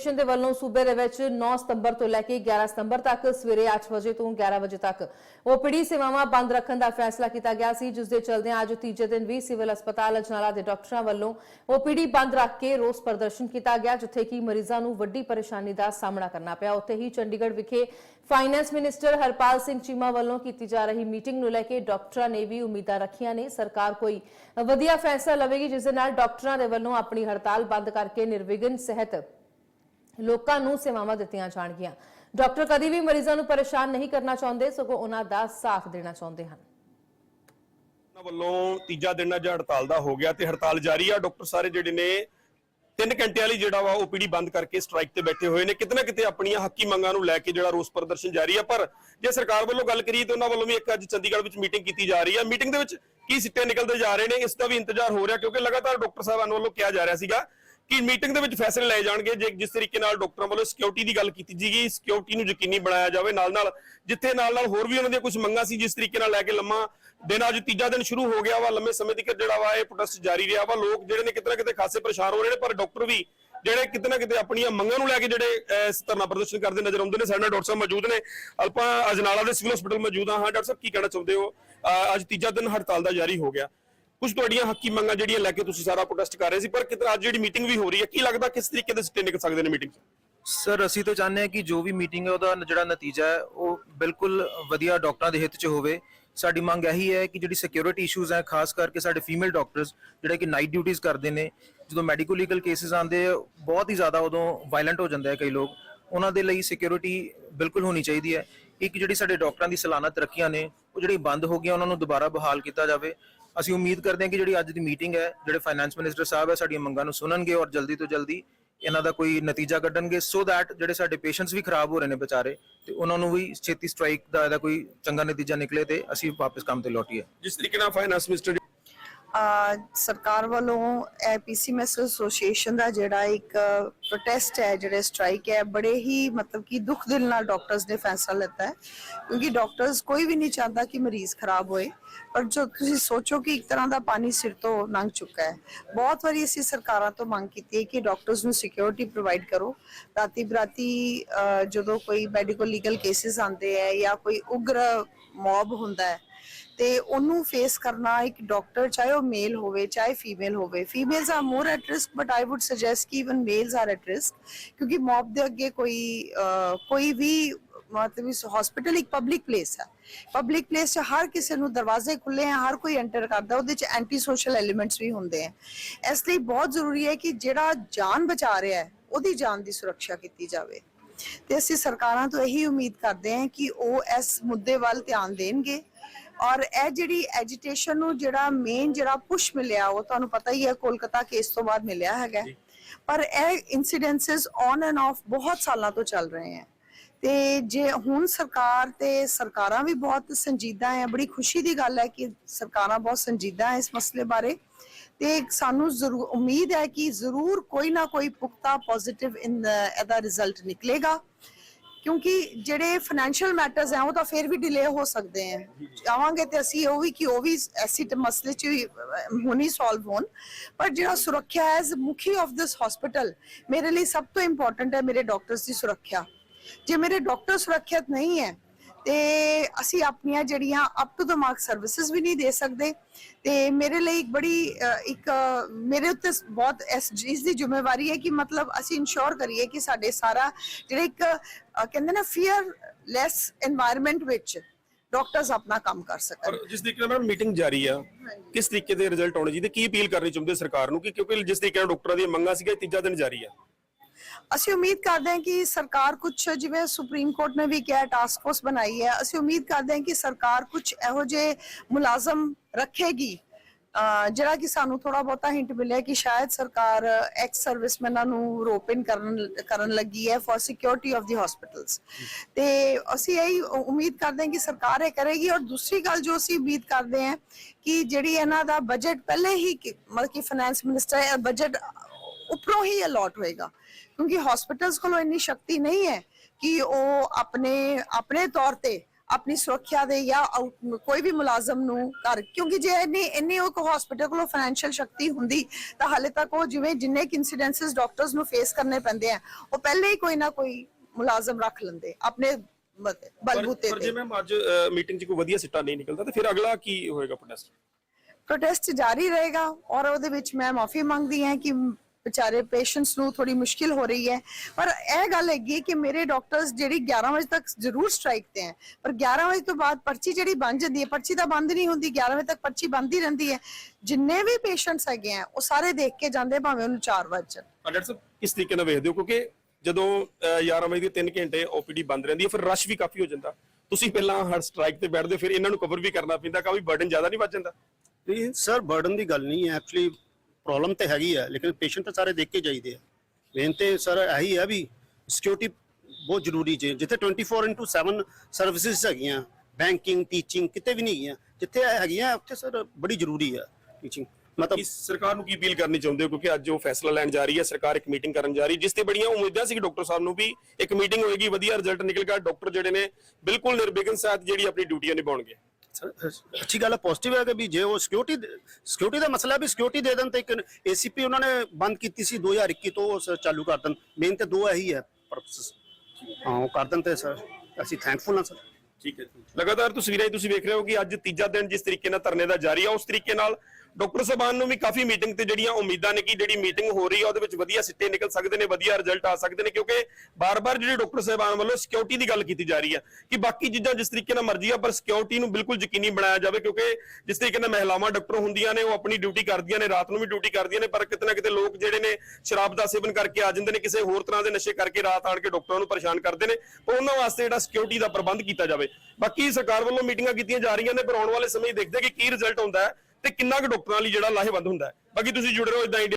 Education ਦੇ ਵੱਲੋਂ ਸੂਬੇ ਦੇ ਵਿੱਚ 9 ਸਤੰਬਰ ਤੋਂ ਲੈ ਕੇ 11 ਸਤੰਬਰ ਤੱਕ ਸਵੇਰੇ 8 ਵਜੇ ਤੋਂ 11 ਵਜੇ ਤੱਕ ਓਪੀਡੀ ਸੇਵਾਵਾਂ ਬੰਦ ਰੱਖਣ ਦਾ ਫੈਸਲਾ ਕੀਤਾ ਗਿਆ ਸੀ, ਜਿਸ ਦੇ ਚਲਦਿਆਂ ਅੱਜ ਤੀਜੇ ਦਿਨ ਵੀ ਸਿਵਲ ਹਸਪਤਾਲ ਅਜਨਾਲਾ ਦੇ ਡਾਕਟਰਾਂ ਵੱਲੋਂ ਓਪੀਡੀ ਬੰਦ ਰੱਖ ਕੇ ਰੋਸ ਪ੍ਰਦਰਸ਼ਨ ਕੀਤਾ ਗਿਆ, ਜਿੱਥੇ ਕਿ ਮਰੀਜ਼ਾਂ ਨੂੰ ਵੱਡੀ ਪਰੇਸ਼ਾਨੀ ਦਾ ਸਾਹਮਣਾ ਕਰਨਾ ਪਿਆ। ਉੱਥੇ ਹੀ ਚੰਡੀਗੜ੍ਹ ਵਿਖੇ ਫਾਈਨੈਂਸ ਮਿਨਿਸਟਰ ਹਰਪਾਲ ਸਿੰਘ ਚੀਮਾ ਵੱਲੋਂ ਕੀਤੀ ਜਾ ਰਹੀ ਮੀਟਿੰਗ ਨੂੰ ਲੈ ਕੇ ਡਾਕਟਰਾਂ ਨੇ ਵੀ ਉਮੀਦਾਂ ਰੱਖੀਆਂ ਨੇ। ਸਰਕਾਰ ਕੋਈ ਵਧੀਆ ਫੈਸਲਾ ਲਵੇਗੀ, ਜਿਸ ਦੇ ਨਾਲ ਡਾਕਟਰਾਂ ਦੇ ਵੱਲੋਂ ਆਪਣੀ ਹੜਤਾਲ ਬੰਦ ਕਰਕੇ ਨਿਰਵਿਘਨ ਸਿਹਤ ਲੋਕਾਂ ਨੂੰ ਸੇਵਾਵਾਂ ਦਿੱਤੀਆਂ ਜਾਣਗੀਆਂ। ਡਾਕਟਰ ਕਦੀ ਵੀ ਮਰੀਜ਼ਾਂ ਨੂੰ ਪਰੇਸ਼ਾਨ ਨਹੀਂ ਕਰਨਾ ਚਾਹੁੰਦੇ, ਸਗੋਂ ਉਹਨਾਂ ਦਾ ਸਾਥ ਦੇਣਾ ਚਾਹੁੰਦੇ ਹਨ। ਉਹਨਾਂ ਵੱਲੋਂ ਤੀਜਾ ਦਿਨ ਅੱਜ ਹੜਤਾਲ ਦਾ ਹੋ ਗਿਆ ਤੇ ਹੜਤਾਲ ਜਾਰੀ ਆ। ਡਾਕਟਰ ਸਾਰੇ ਜਿਹੜੇ ਨੇ 3 ਘੰਟੇ ਵਾਲੀ ਜਿਹੜਾ ਵਾ ਓਪੀਡੀ ਬੰਦ ਕਰਕੇ ਸਟ੍ਰਾਈਕ ਤੇ ਬੈਠੇ ਹੋਏ ਨੇ। ਕਿਤੇ ਨਾ ਕਿਤੇ ਆਪਣੀਆਂ ਹੱਕੀ ਮੰਗਾਂ ਨੂੰ ਲੈ ਕੇ ਜਿਹੜਾ ਰੋਸ ਪ੍ਰਦਰਸ਼ਨ ਜਾਰੀ ਆ। ਪਰ ਜੇ ਸਰਕਾਰ ਵੱਲੋਂ ਗੱਲ ਕਰੀਏ ਤਾਂ ਉਹਨਾਂ ਵੱਲੋਂ ਵੀ ਇੱਕ ਅੱਜ ਚੰਡੀਗੜ੍ਹ ਵਿੱਚ ਮੀਟਿੰਗ ਕੀਤੀ ਜਾ ਰਹੀ ਆ। ਮੀਟਿੰਗ ਦੇ ਵਿੱਚ ਕੀ ਸਿੱਟੇ ਨਿਕਲਦੇ ਜਾ ਰਹੇ ਨੇ, ਇਸ ਦਾ ਵੀ ਇੰਤਜ਼ਾਰ ਹੋ ਰਿਹਾ, ਕਿਉਂਕਿ ਲਗਾਤਾਰ ਡਾਕਟਰ ਸਾਹਿਬਾਨ ਵੱਲੋਂ ਕਿਹਾ ਜਾ ਰਿਹਾ ਸੀਗਾ ਕਿ ਮੀਟਿੰਗ ਦੇ ਵਿੱਚ ਫੈਸਲੇ ਲਏ ਜਾਣਗੇ ਜੇ ਜਿਸ ਤਰੀਕੇ ਨਾਲ ਡਾਕਟਰਾਂ ਵੱਲੋਂ ਸਿਕਿਉਰਿਟੀ ਦੀ ਗੱਲ ਕੀਤੀ ਜੀਗੀ ਸਿਕਿਉਰਿਟੀ ਨੂੰ ਯਕੀਨੀ ਬਣਾਇਆ ਜਾਵੇ ਨਾਲ ਨਾਲ ਜਿੱਥੇ ਨਾਲ ਨਾਲ ਹੋਰ ਵੀ ਉਹਨਾਂ ਦੀਆਂ ਕੁਝ ਮੰਗਾਂ ਸੀ ਜਿਸ ਤਰੀਕੇ ਨਾਲ ਲੈ ਕੇ ਲੰਮਾ ਦਿਨ ਅੱਜ ਤੀਜਾ ਦਿਨ ਸ਼ੁਰੂ ਹੋ ਗਿਆ ਵਾ ਲੰਮੇ ਸਮੇਂ ਤੱਕ ਜਿਹੜਾ ਵਾ ਇਹ ਪ੍ਰੋਟੈਸਟ ਜਾਰੀ ਰਿਹਾ ਵਾ ਲੋਕ ਜਿਹੜੇ ਨੇ ਕਿਤੇ ਨਾ ਕਿਤੇ ਖਾਸੇ ਪਰੇਸ਼ਾਨ ਹੋ ਰਹੇ ਨੇ ਪਰ ਡਾਕਟਰ ਵੀ ਜਿਹੜੇ ਕਿਤੇ ਨਾ ਕਿਤੇ ਆਪਣੀਆਂ ਮੰਗਾਂ ਨੂੰ ਲੈ ਕੇ ਜਿਹੜੇ ਧਰਨਾ ਪ੍ਰਦਰਸ਼ਨ ਕਰਦੇ ਨਜ਼ਰ ਆਉਂਦੇ ਨੇ ਸਾਡੇ ਨਾਲ ਡਾਕਟਰ ਸਾਹਿਬ ਮੌਜੂਦ ਨੇ ਆਪਾਂ ਅਜਨਾਲਾ ਦੇ ਸਿਵਲ ਹਸਪੀਟਲ ਮੌਜੂਦ ਹਾਂ। ਹਾਂ ਡਾਕਟਰ ਸਾਹਿਬ ਕੀ ਕਹਿਣਾ ਚਾਹੁੰਦੇ ਹੋ? ਅਹ, ਅੱਜ ਤੀਜਾ ਦਿਨ ਹੜਤਾਲ ਦਾ ਜਾਰੀ ਹੋ ਗਿਆ। ਕੁਝ ਤੁਹਾਡੀਆਂ ਹੱਕੀ ਮੰਗਾਂ ਜਿਹੜੀਆਂ ਲੈ ਕੇ ਤੁਸੀਂ ਸਾਰਾ ਪ੍ਰੋਟੈਸਟ ਕਰ ਰਹੇ ਸੀ, ਪਰ ਕਿਤੇ ਅੱਜ ਜਿਹੜੀ ਮੀਟਿੰਗ ਵੀ ਹੋ ਰਹੀ ਹੈ, ਕੀ ਲੱਗਦਾ ਕਿਸ ਤਰੀਕੇ ਦੇ ਸਿੱਟੇ ਨਿਕਲ ਸਕਦੇ ਨੇ ਮੀਟਿੰਗ 'ਚ? ਸਰ ਅਸੀਂ ਤਾਂ ਚਾਹੁੰਦੇ ਹਾਂ ਕਿ ਜੋ ਵੀ ਮੀਟਿੰਗ ਹੈ, ਉਹਦਾ ਜਿਹੜਾ ਨਤੀਜਾ ਹੈ, ਉਹ ਬਿਲਕੁਲ ਵਧੀਆ ਡਾਕਟਰਾਂ ਦੇ ਹਿੱਤ 'ਚ ਹੋਵੇ। ਸਾਡੀ ਮੰਗ ਇਹੀ ਹੈ ਕਿ ਜਿਹੜੀ ਸਿਕਿਉਰਿਟੀ ਇਸ਼ੂਜ਼ ਹੈ, ਖਾਸ ਕਰਕੇ ਸਾਡੇ ਫੀਮੇਲ ਡਾਕਟਰਸ ਜਿਹੜੇ ਕਿ ਨਾਈਟ ਡਿਊਟੀਆਂ ਕਰਦੇ ਨੇ, ਜਦੋਂ ਮੈਡੀਕਲ ਲੀਗਲ ਕੇਸਿਸ ਆਉਂਦੇ ਆ, ਬਹੁਤ ਹੀ ਜ਼ਿਆਦਾ ਉਦੋਂ ਵਾਇਲੈਂਟ ਹੋ ਜਾਂਦੇ ਆ ਕਈ ਲੋਕ। ਉਹਨਾਂ ਦੇ ਲਈ ਸਿਕਿਉਰਿਟੀ ਬਿਲਕੁਲ ਹੋਣੀ ਚਾਹੀਦੀ ਹੈ। ਇੱਕ ਜਿਹੜੀ ਸਾਡੇ ਡਾਕਟਰਾਂ ਦੀ ਸਾਲਾਨਾ ਤਰੱਕੀਆਂ ਨੇ, ਉਹ ਜਿਹੜੀ ਬੰਦ ਹੋ ਗਈਆਂ, ਉਹਨਾਂ ਨੂੰ ਦੁਬਾਰਾ ਬਹਾਲ ਕੀਤਾ ਜਾਵੇ। ਅਸੀਂ ਉਮੀਦ ਕਰਦੇ ਹਾਂ ਕਿ ਜਿਹੜੀ ਅੱਜ ਦੀ ਮੀਟਿੰਗ ਹੈ, ਜਿਹੜੇ ਫਾਈਨੈਂਸ ਮਿਨਿਸਟਰ ਸਾਹਿਬ ਹੈ, ਸਾਡੀਆਂ ਮੰਗਾਂ ਨੂੰ ਸੁਣਨਗੇ ਔਰ ਜਲਦੀ ਤੋਂ ਜਲਦੀ ਇਹਨਾਂ ਦਾ ਕੋਈ ਨਤੀਜਾ ਕੱਢਣਗੇ ਸੋ ਥੈਟ ਜਿਹੜੇ ਸਾਡੇ ਪੇਸ਼ੈਂਟਸ ਵੀ ਖਰਾਬ ਹੋ ਰਹੇ ਨੇ ਵਿਚਾਰੇ, ਤੇ ਉਹਨਾਂ ਨੂੰ ਵੀ ਛੇਤੀ ਸਟ੍ਰਾਈਕ ਦਾ ਇਹਦਾ ਕੋਈ ਚੰਗਾ ਨਤੀਜਾ ਨਿਕਲੇ ਤੇ ਅਸੀਂ ਵਾਪਸ ਕੰਮ ਤੇ ਲੌਟੀਏ। ਜਿਸ ਤਰੀਕੇ ਨਾਲ ਫਾਈਨਾਂਸ ਮਿਨਿਸਟਰ ਸਰਕਾਰ ਵੱਲੋਂ ਐਪੀਸੀਐਮਐਸ ਐਸੋਸੀਏਸ਼ਨ ਦਾ ਜਿਹੜਾ ਇੱਕ ਪ੍ਰੋਟੈਸਟ ਹੈ, ਜਿਹੜੇ ਸਟ੍ਰਾਈਕ ਹੈ, ਬੜੇ ਹੀ ਮਤਲਬ ਕਿ ਦੁੱਖ ਦਿਲ ਨਾਲ ਡਾਕਟਰਸ ਨੇ ਫੈਸਲਾ ਲਿੱਤਾ ਹੈ, ਕਿਉਂਕਿ ਡਾਕਟਰਸ ਕੋਈ ਵੀ ਨਹੀਂ ਚਾਹੁੰਦਾ ਕਿ ਮਰੀਜ਼ ਖਰਾਬ ਹੋਏ, ਪਰ ਜੋ ਤੁਸੀਂ ਸੋਚੋ ਕਿ ਇੱਕ ਤਰ੍ਹਾਂ ਦਾ ਪਾਣੀ ਸਿਰ ਤੋਂ ਲੰਘ ਚੁੱਕਾ ਹੈ, ਬਹੁਤ ਵਾਰੀ ਅਸੀਂ ਸਰਕਾਰਾਂ ਤੋਂ ਮੰਗ ਕੀਤੀ ਹੈ ਕਿ ਡਾਕਟਰਸ ਨੂੰ ਸਿਕਿਉਰਿਟੀ ਪ੍ਰੋਵਾਈਡ ਕਰੋ ਰਾਤੀ ਬਰਾਤੀ ਜਦੋਂ ਕੋਈ ਮੈਡੀਕਲ ਲੀਗਲ ਕੇਸਿਸ ਆਉਂਦੇ ਹੈ ਜਾਂ ਕੋਈ ਉਗਰ ਮੌਬ ਹੁੰਦਾ ਹੈ ਤੇ ਉਹਨੂੰ ਫੇਸ ਕਰਨਾ ਇੱਕ ਡਾਕਟਰ ਚਾਹੇ ਉਹ ਮੇਲ ਹੋਵੇ, ਚਾਹੇ ਫੀਮੇਲ ਹੋਵੇ। Females are more at risk but I would suggest ਕਿ even males are at risk ਕਿਉਂਕਿ ਮੌਬ ਦੇ ਅੱਗੇ ਕੋਈ ਕੋਈ ਵੀ ਮਤਲਬ ਇਸ ਹਸਪੀਟਲ ਇੱਕ ਪਬਲਿਕ ਪਲੇਸ ਹੈ। ਪਬਲਿਕ ਪਲੇਸ 'ਚ ਹਰ ਕਿਸੇ ਨੂੰ ਦਰਵਾਜ਼ੇ ਖੁੱਲੇ ਹੈ ਹਰ ਕੋਈ ਐਂਟਰ ਕਰਦਾ, ਉਹਦੇ 'ਚ ਐਂਟੀ ਸੋਸ਼ਲ ਐਲੀਮੈਂਟਸ ਵੀ ਹੁੰਦੇ ਆ। ਇਸ ਲਈ ਬਹੁਤ ਜ਼ਰੂਰੀ ਹੈ ਕਿ ਜਿਹੜਾ ਜਾਨ ਬਚਾ ਰਿਹਾ ਹੈ, ਉਹਦੀ ਜਾਨ ਦੀ ਸੁਰੱਖਿਆ ਕੀਤੀ ਜਾਵੇ। ਤੇ ਅਸੀਂ ਸਰਕਾਰਾਂ ਤੋਂ ਇਹੀ ਉਮੀਦ ਕਰਦੇ ਹਾਂ ਕਿ ਉਹ ਇਸ ਮੁੱਦੇ ਵੱਲ ਧਿਆਨ ਦੇਣਗੇ। ਔਰ ਇਹ ਜਿਹੜੀ ਐਜੀਟੇਸ਼ਨ ਨੂੰ ਜਿਹੜਾ ਮੇਨ ਜਿਹੜਾ ਪੁਸ਼ ਮਿਲਿਆ ਉਹ ਤੁਹਾਨੂੰ ਪਤਾ ਹੀ ਹੈ ਕੋਲਕਾਤਾ ਕੇਸ ਤੋਂ ਬਾਅਦ ਮਿਲਿਆ ਹੈਗਾ। ਪਰ ਇਹ ਇਨਸੀਡੈਂਸਸ ਔਨ ਐਂਡ ਆਫ ਬਹੁਤ ਸਾਲਾਂ ਤੋਂ ਚੱਲ ਰਹੇ ਹੈ। ਤੇ ਜੇ ਹੁਣ ਸਰਕਾਰ ਤੇ ਸਰਕਾਰਾਂ ਵੀ ਬਹੁਤ ਸੰਜੀਦਾ ਹੈ ਬੜੀ ਖੁਸ਼ੀ ਦੀ ਗੱਲ ਹੈ ਕਿ ਸਰਕਾਰਾਂ ਬਹੁਤ ਸੰਜੀਦਾ ਹੈ ਇਸ ਮਸਲੇ ਬਾਰੇ। ਤੇ ਸਾਨੂੰ ਜ਼ਰੂਰ ਉਮੀਦ ਹੈ ਕਿ ਜ਼ਰੂਰ ਕੋਈ ਨਾ ਕੋਈ ਪੁਖਤਾ ਪੋਜ਼ਿਟਿਵ ਇਨ ਇਹਦਾ ਰਿਜ਼ਲਟ ਨਿਕਲੇਗਾ। ਕਿਉਂਕਿ ਜਿਹੜੇ ਫਾਈਨੈਂਸ਼ੀਅਲ ਮੈਟਰਸ ਹੈ ਉਹ ਤਾਂ ਫਿਰ ਵੀ ਡਿਲੇ ਹੋ ਸਕਦੇ ਹੈ। ਚਾਹਾਂਗੇ ਤੇ ਅਸੀਂ ਉਹ ਵੀ ਕਿ ਉਹ ਵੀ ਐਸੀ ਮਸਲੇ ਚ ਵੀ, ਅਹ, ਸੋਲਵ ਹੋਣ। ਪਰ ਜਿਹੜਾ ਸੁਰੱਖਿਆ ਹੈ ਮੁਖੀ ਆਫ ਦਿਸ ਹਸਪੀਟਲ ਮੇਰੇ ਲਈ ਸਭ ਤੋਂ ਇੰਪੋਰਟੈਂਟ ਹੈ ਮੇਰੇ ਡਾਕਟਰਸ ਦੀ ਸੁਰੱਖਿਆ। ਜੇ ਮੇਰੇ ਡਾਕਟਰ ਸੁਰੱਖਿਅਤ ਨਹੀਂ ਹੈ ਤੇ ਅਸੀਂ ਆਪਣੀਆਂ ਜਿਹੜੀਆਂ up to the mark services ਵੀ ਨਹੀਂ ਦੇ ਸਕਦੇ। ਤੇ ਮੇਰੇ ਲਈ ਇੱਕ ਬੜੀ ਇੱਕ ਮੇਰੇ ਉੱਤੇ ਬਹੁਤ ਇਸ ਚੀਜ਼ ਦੀ ਜ਼ਿੰਮੇਵਾਰੀ ਹੈ ਕਿ ਮਤਲਬ ਅਸੀਂ ਇਨਸ਼ੋਰ ਕਰੀਏ ਕਿ ਸਾਡੇ ਸਾਰਾ ਜਿਹੜਾ ਇੱਕ ਕਹਿੰਦੇ ਨਾ ਫੀਅਰ ਲੈਸ এনवायरमेंट ਵਿੱਚ ਡਾਕਟਰਸ ਆਪਣਾ ਕੰਮ ਕਰ ਸਕਣ। ਜਿਸ ਤਰੀਕੇ ਨਾਲ ਮੀਟਿੰਗ ਜਾਰੀ ਆ ਕਿਸ ਤਰੀਕੇ ਦੇ ਰਿਜ਼ਲਟ ਆਉਣੇ ਜੀ ਤੇ ਕੀ ਅਪੀਲ ਕਰਨੀ ਚਾਹੁੰਦੇ ਸਰਕਾਰ ਨੂੰ? ਕਿ ਕਿਉਂਕਿ ਜਿਸ ਤਰੀਕੇ ਨਾਲ ਡਾਕਟਰਾਂ ਦੀਆਂ ਮੰਗਾਂ ਸੀਗਾ ਤੀਜਾ ਦਿਨ ਜਾਰੀ ਆ। ਅਸੀਂ ਉਮੀਦ ਕਰਦੇ ਹਾਂ ਕਿ ਸਰਕਾਰ ਕੁਝ ਜਿਵੇਂ ਸੁਪਰੀਮ ਕੋਰਟ ਨੇ ਵੀ ਕਿਹਾ ਟਾਸਕ ਫੋਰਸ ਬਣਾਈ ਹੈ, ਅਸੀਂ ਉਮੀਦ ਕਰਦੇ ਹਾਂ ਕਿ ਸਰਕਾਰ ਕੁਝ ਇਹੋ ਜਿਹੇ ਮੁਲਾਜ਼ਮ ਰੱਖੇਗੀ। ਜਿਹੜਾ ਕਿ ਸਾਨੂੰ ਥੋੜਾ ਬਹੁਤਾ ਹਿੰਟ ਮਿਲਿਆ ਕਿ ਸ਼ਾਇਦ ਸਰਕਾਰ ਐਕਸ ਸਰਵਿਸਮੈਨਾਂ ਨੂੰ ਰੋਪਿਨ ਕਰਨ ਕਰਨ ਲੱਗੀ ਹੈ for security of the hospitals ਤੇ ਅਸੀਂ ਇਹ ਉਮੀਦ ਕਰਦੇ ਹਾਂ ਕਿ ਸਰਕਾਰ ਇਹ ਕਰੇਗੀ। ਔਰ ਦੂਸਰੀ ਗੱਲ ਜੋ ਅਸੀਂ ਉਮੀਦ ਕਰਦੇ ਹਾਂ ਕਿ ਜਿਹੜੀ ਇਹਨਾਂ ਦਾ ਬਜਟ ਪਹਿਲੇ ਹੀ ਮਤਲਬ ਕਿ ਫਾਈਨੈਂਸ ਮਿਨਿਸਟਰ ਬਜਟ ਉੱਪਰੋਂ ਹੀ ਅਲਾਟ ਹੋਏਗਾ। ਕਿਉਂਕਿ ਹਸਪੀਟਲਸ ਕੋਲ ਇੰਨੀ ਸ਼ਕਤੀ ਨਹੀਂ ਹੈ ਕਿ ਉਹ ਆਪਣੇ ਆਪਣੇ ਤੌਰ ਤੇ ਆਪਣੀ ਸੁਰੱਖਿਆ ਦੇ ਜਾਂ ਕੋਈ ਵੀ ਮੁਲਾਜ਼ਮ ਨੂੰ ਕਰ। ਕਿਉਂਕਿ ਜੇ ਇੰਨੀ ਇੰਨੀ ਉਹ ਹਸਪੀਟਲ ਕੋਲੋਂ ਫਾਈਨੈਂਸ਼ੀਅਲ ਸ਼ਕਤੀ ਹੁੰਦੀ ਤਾਂ ਹਾਲੇ ਤੱਕ ਉਹ ਜਿਵੇਂ ਜਿੰਨੇ ਕਿ ਇਨਸੀਡੈਂਸਸ ਡਾਕਟਰਸ ਨੂੰ ਫੇਸ ਕਰਨੇ ਪੈਂਦੇ ਆ ਉਹ ਪਹਿਲੇ ਹੀ ਕੋਈ ਨਾ ਕੋਈ ਮੁਲਾਜ਼ਮ ਰੱਖ ਲੈਂਦੇ ਆਪਣੇ ਬਲਬੂਤੇ ਪਰ ਤੇ। ਜੇ ਮੈਮ ਅੱਜ ਮੀਟਿੰਗ 'ਚ ਕੋਈ ਵਧੀਆ ਸਿੱਟਾ ਨਹੀਂ ਨਿਕਲਦਾ ਤੇ ਫਿਰ ਅਗਲਾ ਕੀ ਹੋਏਗਾ ਪ੍ਰੋਟੈਸਟ ਪ੍ਰੋਟੈਸਟ ਜਾਰੀ ਰਹੇਗਾ ਔਰ ਉਹਦੇ ਵਿੱਚ ਮੈਂ ਮਾਫੀ ਮੰਗਦੀ ਹਾਂ ਕਿ ਵਿਚਾਰੇ ਪੇਸ਼ੈਂਟਸ ਨੂੰ ਥੋੜੀ ਮੁਸ਼ਕਿਲ ਹੋ ਰਹੀ ਹੈ। ਪਰ ਇਹ ਗੱਲ ਹੈਗੀ ਹੈ ਕਿ ਮੇਰੇ ਡਾਕਟਰਸ ਜਿਹੜੀ 11 ਵਜੇ ਤੱਕ ਜ਼ਰੂਰ ਸਟ੍ਰਾਈਕ ਤੇ ਹੈ। ਪਰ 11 ਵਜੇ ਤੋਂ ਬਾਅਦ ਪਰਚੀ ਜਿਹੜੀ ਬਣ ਜਾਂਦੀ ਹੈ ਪਰਚੀ ਤਾਂ ਬੰਦ ਨਹੀਂ ਹੁੰਦੀ 11 ਵਜੇ ਤੱਕ ਪਰਚੀ ਬੰਦ ਹੀ ਰਹਿੰਦੀ ਹੈ। ਜਿੰਨੇ ਵੀ ਪੇਸ਼ੈਂਟਸ ਹੈਗੇ ਆ ਉਹ ਸਾਰੇ ਦੇਖ ਕੇ ਜਾਂਦੇ ਭਾਵੇਂ ਉਹਨੂੰ 4 ਵਜੇ ਆ ਡਾਕਟਰ ਸਾਹਿਬ ਕਿਸ ਤਰੀਕੇ ਨਾਲ ਵੇਖਦੇ ਹੋ? ਕਿਉਂਕਿ ਜਦੋਂ ਅਹ, 11 ਵਜੇ ਦੇ 3 ਘੰਟੇ ਓਪੀਡੀ ਬੰਦ ਰਹਿੰਦੀ ਹੈ ਫਿਰ ਰਸ਼ ਵੀ ਕਾਫੀ ਹੋ ਜਾਂਦਾ। ਤੁਸੀਂ ਪਹਿਲਾਂ ਹਰ ਸਟ੍ਰਾਈਕ ਤੇ ਬੈਠਦੇ ਫਿਰ ਇਹਨਾਂ ਨੂੰ ਕਵਰ ਵੀ ਕਰਨਾ ਪੈਂਦਾ ਕਾਫੀ ਬਰਡਨ ਜ਼ਿਆਦਾ ਨਹੀਂ ਵੱਜ ਜਾਂਦਾ? ਨਹੀਂ ਸਰ ਬਰਡਨ ਦੀ ਗੱਲ ਨਹੀਂ ਹੈ। ਐਕਚੁਅਲੀ ਪ੍ਰੋਬਲਮ ਤੇ ਹੈਗੀ ਹੈ ਲੇਕਿਨ ਪੇਸ਼ੈਂਟ ਤਾਂ ਸਾਰੇ ਦੇਖ ਕੇ ਜਾਈਦੇ ਆ। ਮੇਨ ਤੇ ਸਰ ਇਹੀ ਹੈ ਵੀ ਸਿਕਿਉਰਿਟੀ ਬਹੁਤ ਜ਼ਰੂਰੀ ਜੇ, ਜਿੱਥੇ 24/7 ਸਰਵਿਸਿਜ਼ ਹੈਗੀਆਂ ਬੈਂਕਿੰਗ ਟੀਚਿੰਗ ਕਿਤੇ ਵੀ ਨਹੀਂ ਹੈਗੀਆਂ, ਜਿੱਥੇ ਹੈਗੀਆਂ, ਉੱਥੇ ਸਰ ਬੜੀ ਜ਼ਰੂਰੀ ਹੈ ਟੀਚਿੰਗ ਮਤਲਬ ਸਰਕਾਰ ਨੂੰ ਕੀ ਅਪੀਲ ਕਰਨੀ ਚਾਹੁੰਦੇ ਹੋ? ਕਿਉਂਕਿ ਅੱਜ ਉਹ ਫੈਸਲਾ ਲੈਣ ਜਾ ਰਹੀ ਹੈ, ਸਰਕਾਰ ਇੱਕ ਮੀਟਿੰਗ ਕਰਨ ਜਾ ਰਹੀ, ਜਿਸ ਤੇ ਬੜੀਆਂ ਉਮੀਦਾਂ ਸੀ ਕਿ ਡਾਕਟਰ ਸਾਹਿਬ ਨੂੰ ਵੀ ਇੱਕ ਮੀਟਿੰਗ ਹੋਏਗੀ, ਵਧੀਆ ਰਿਜ਼ਲਟ ਨਿਕਲੇਗਾ। ਡਾਕਟਰ ਜਿਹੜੇ ਨੇ ਬਿਲਕੁਲ ਨਿਰਵਿਘਨ ਸਾਥ ਜਿਹੜੀ ਆਪਣੀ ਡਿਊਟੀਆਂ ਨਿਭਾਉਣਗੇ। ਅੱਛੀ ਗੱਲ ਹੈ ਪੋਜ਼ਿਟਿਵ ਹੈ ਕਿ ਵੀ ਜੇ ਉਹ ਸਿਕਿਉਰਿਟੀ ਸਿਕਿਉਰਿਟੀ ਦਾ ਮਸਲਾ ਵੀ ਸਿਕਿਉਰਿਟੀ ਦੇ ਦੇਣ ਤੇ ਇੱਕ ਏਸੀਪੀ ਉਹਨਾਂ ਨੇ ਬੰਦ ਕੀਤੀ ਸੀ 2021 ਤੋਂ ਉਹ ਚਾਲੂ ਕਰ ਦੇਣ। ਮੇਨ ਤੇ ਦੋ ਇਹੀ ਹੈ ਪਰਪਸ ਹਾਂ, ਉਹ ਕਰ ਦੇਣ ਤੇ ਸਰ, ਅਸੀਂ ਥੈਂਕਫੁਲ ਹਾਂ ਸਰ। ਠੀਕ ਹੈ। ਲਗਾਤਾਰ ਤਸਵੀਰਾਂ ਤੁਸੀਂ ਵੇਖ ਰਹੇ ਹੋ ਕਿ ਅੱਜ ਤੀਜਾ ਦਿਨ ਜਿਸ ਤਰੀਕੇ ਨਾਲ ਧਰਨੇ ਦਾ ਜਾਰੀ ਆ, ਉਸ ਤਰੀਕੇ ਨਾਲ ਡਾਕਟਰ ਸਾਹਿਬਾਨ ਨੂੰ ਵੀ ਕਾਫੀ ਮੀਟਿੰਗ ਤੇ ਜਿਹੜੀਆਂ ਉਮੀਦਾਂ ਨੇ ਕਿ ਜਿਹੜੀ ਮੀਟਿੰਗ ਹੋ ਰਹੀ ਆ, ਉਹਦੇ ਵਿੱਚ ਵਧੀਆ ਸਿੱਟੇ ਨਿਕਲ ਸਕਦੇ ਨੇ, ਵਧੀਆ ਰਿਜ਼ਲਟ ਆ ਸਕਦੇ ਨੇ, ਕਿਉਂਕਿ ਬਾਰ-ਬਾਰ ਜਿਹੜੀ ਡਾਕਟਰ ਸਾਹਿਬਾਨ ਵੱਲੋਂ ਸਿਕਿਉਰਿਟੀ ਦੀ ਗੱਲ ਕੀਤੀ ਜਾ ਰਹੀ ਹੈ ਕਿ ਬਾਕੀ ਚੀਜ਼ਾਂ ਜਿਸ ਤਰੀਕੇ ਨਾਲ ਮਰਜ਼ੀ ਆ, ਪਰ ਸਿਕਿਉਰਿਟੀ ਨੂੰ ਬਿਲਕੁਲ ਯਕੀਨੀ ਬਣਾਇਆ ਜਾਵੇ, ਕਿਉਂਕਿ ਜਿਸ ਤਰੀਕੇ ਨਾਲ ਮਹਿਲਾਵਾਂ ਡਾਕਟਰ ਹੁੰਦੀਆਂ ਨੇ, ਉਹ ਆਪਣੀ ਡਿਊਟੀ ਕਰਦੀਆਂ ਨੇ, ਰਾਤ ਨੂੰ ਵੀ ਡਿਊਟੀ ਕਰਦੀਆਂ ਨੇ, ਪਰ ਕਿਤੇ ਨਾ ਕਿਤੇ ਲੋਕ ਜਿਹੜੇ ਨੇ ਸ਼ਰਾਬ ਦਾ ਸੇਵਨ ਕਰਕੇ ਆ ਜਾਂਦੇ ਨੇ, ਕਿਸੇ ਹੋਰ ਤਰ੍ਹਾਂ ਦੇ ਨਸ਼ੇ ਕਰਕੇ ਰਾਤ ਆਣ ਕੇ ਡਾਕਟਰਾਂ ਨੂੰ ਪਰੇਸ਼ਾਨ ਕਰਦੇ ਨੇ ਪਰ ਉਹਨਾਂ ਵਾਸਤੇ ਜਿਹੜਾ ਸਿਕਿਉਰਿਟੀ ਦਾ ਪ੍ਰਬੰਧ ਕੀਤਾ ਜਾਵੇ। ਬਾਕੀ ਸਰਕਾਰ ਵੱਲੋਂ ਮੀਟਿੰਗਾਂ ਕੀਤੀਆਂ ਜਾ ਰਹੀਆਂ ਨੇ, ਪਰ ਆਉਣ ਵਾਲੇ ਸਮੇਂ ਦੇਖਦੇ ਕਿ ਕੀ ਰਿਜ਼ਲਟ ਹੁੰਦਾ ਹੈ। ਤੇ ਕਿੰਨਾ ਕੁ ਡਾਕਟਰਾਂ ਲਈ ਜਿਹੜਾ ਲਾਹੇਵੰਦ ਹੁੰਦਾ ਹੈ? ਬਾਕੀ ਤੁਸੀਂ ਜੁੜੇ ਰਹੋ ਇਦਾਂ ਹੀ